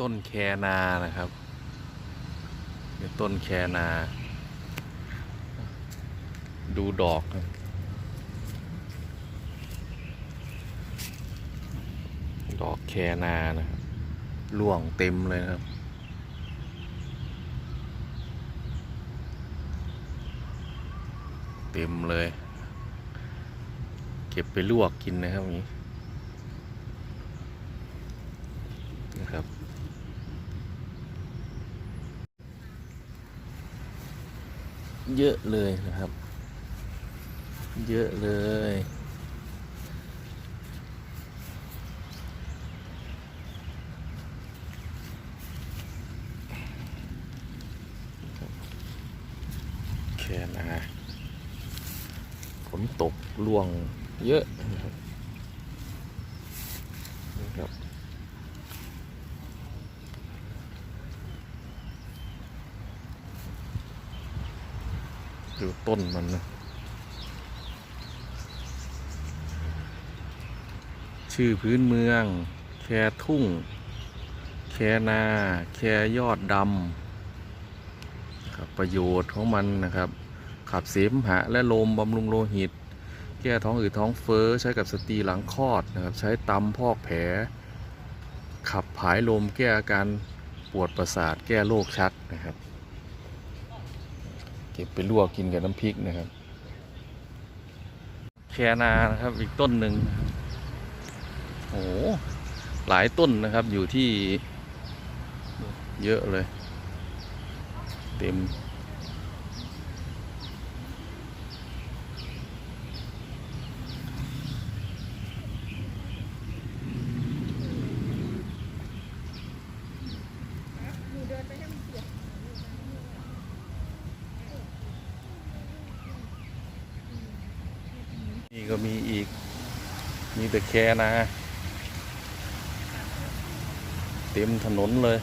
ต้นแคนานะครับนี่ต้นแคนา ดูดอกดอกแคนานะครับร่วงเต็มเลยครับเต็มเลย เก็บไปลวกกินนะครับอย่างนี้นะครับ เยอะเลยนะครับ เยอะเลย แค่นะฝนตกล่วงเยอะนะครับนะครับ ดูต้นมันนะ ชื่อพื้นเมือง แคทุ่ง แคนา แคยอดดำครับประโยชน์ของมันนะครับ ขับเสมหะและลมบำรุงโลหิต แก้ท้องอืดท้องเฟ้อ ใช้กับสตรีหลังคลอดนะครับ ใช้ตำพอกแผล ขับผายลมแก้อาการปวดประสาทแก้โรคชักนะครับ เก็บไปลวกกินกับน้ำพริกนะครับแคนานะครับอีกต้นหนึ่งโอ้โหหลายต้นนะครับอยู่ที่เยอะเลย เต็ม นี่ก็มีอีก มีแต่แคนะ เต็มถนนเลย